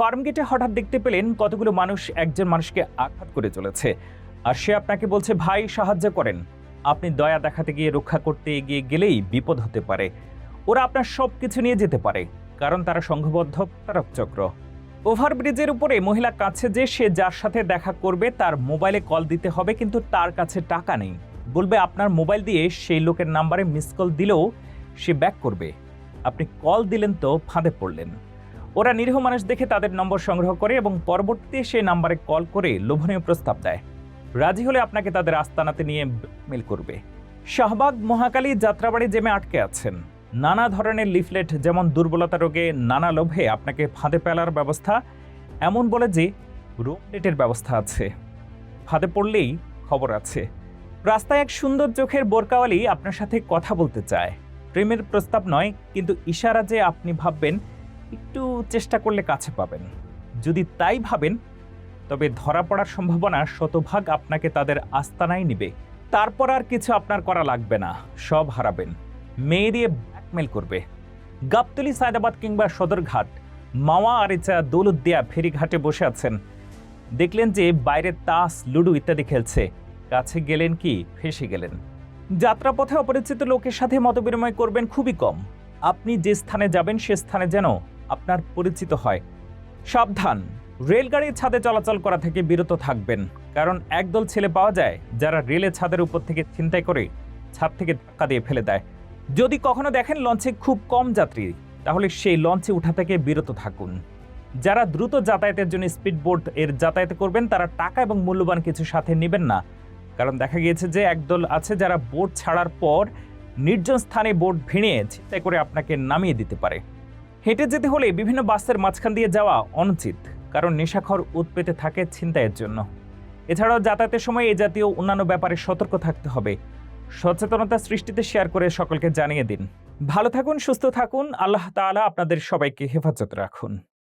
ফার্মগেটে হঠাৎ দেখতে পেলেন কতগুলো মানুষ একজন মানুষকে আঘাত করে চলেছে। আর সে আপনাকে বলছে, ভাই, সাহায্য করেন। আপনি দয়া দেখাতে গিয়ে রক্ষা করতে এগিয়ে গেলেই বিপদ হতে পারে। ওরা আপনার সব কিছু নিয়ে যেতে পারে, কারণ তারা সংঘবদ্ধ তারক চক্র ওভারব্রিজের উপরে মহিলা কাছে যে সে যার সাথে দেখা করবে, তার মোবাইলে কল দিতে হবে, কিন্তু তার কাছে টাকা নেই। বলবে, আপনার মোবাইল দিয়ে সেই লোকের নাম্বারে মিস কল দিলেও সে ব্যাক করবে। আপনি কল দিলেন তো ফাঁদে পড়লেন। ওরা নিরীহ মানুষ দেখে তাদের নম্বর সংগ্রহ করে এবং পরবর্তীতে সেই নাম্বারে কল করে লোভনীয় প্রস্তাব দেয়। রাজি হলে আপনাকে তাদের আস্তানাতে নিয়ে মেল করবে। শাহবাগ মহাকালী যাত্রাবাড়ি জেমে আটকে আছেন। নানা ধরনের লিফলেট যেমন দুর্বলতা রোগে নানা লোভে আপনাকে ফাঁদে ফেলার ব্যবস্থা, এমন বলে যে রুমলেটের ব্যবস্থা আছে। ফাঁদে পড়লেই খবর আছে। রাস্তায় এক সুন্দর চোখের বোরকাওয়ালি আপনার সাথে কথা বলতে চায়। প্রেমের প্রস্তাব নয়, কিন্তু ইশারা যে আপনি ভাববেন একটু চেষ্টা করলে কাছে পাবেন। যদি তাই ভাবেন, তবে ধরা পড়ার সম্ভাবনা শতভাগ আপনাকে তাদের আস্তানায় নিবে। তারপর আর কিছু আপনার করা লাগবে না, সব হারাবেন। মেয়ে দিয়ে ব্ল্যাকমেল করবে। গাবতলি, সায়দাবাদ কিংবা সদরঘাট, মাওয়া, আরিচা, দৌলতদিয়া, ফেরিঘাটে বসে আছেন। দেখলেন যে বাইরে তাস, লুডু ইত্যাদি খেলছে। কাছে গেলেন কি? ফেসে গেলেন। যাত্রাপথে অপরিচিত লোকের সাথে মতবিনিময় করবেন খুবই কম। আপনি যে স্থানে যাবেন, সে স্থানে যেন আপনার পরিচিত হয়। সাবধান। রেলগাড়ির ছাদে চলাচল করা থেকে বিরত থাকবেন। কারণ একদল ছেলে পাওয়া যায় যারা রেলের ছাদের উপর থেকে ছিনতাই করে ছাদ থেকে ধাক্কা দিয়ে ফেলে দেয়। যদি কখনো দেখেন লঞ্চে খুব কম যাত্রী, তাহলে সেই লঞ্চে উঠা থেকে বিরত থাকুন। যারা দ্রুত যাতায়াতের জন্য স্পিডবোট এর যাতায়াত করবেন, তারা টাকা এবং মূল্যবান কিছু সাথে নেবেন না। কারণ দেখা গিয়েছে যে একদল আছে যারা বোট ছাড়ার পর নির্জন স্থানে বোট ভেঙে ছিনতাই করে আপনাকে নামিয়ে দিতে পারে। হেঁটে যেতে হলে বিভিন্ন বাসের মাঝখান দিয়ে যাওয়া অনুচিত, কারণ নেশাখর উৎপেতে থাকে ছিনতাইয়ের জন্য। এছাড়াও যাতায়াতের সময় এ জাতীয় অন্যান্য ব্যাপারে সতর্ক থাকতে হবে। সচেতনতা সৃষ্টিতে শেয়ার করে সকলকে জানিয়ে দিন। ভালো থাকুন, সুস্থ থাকুন। আল্লাহ তালা আপনাদের সবাইকে হেফাজত রাখুন।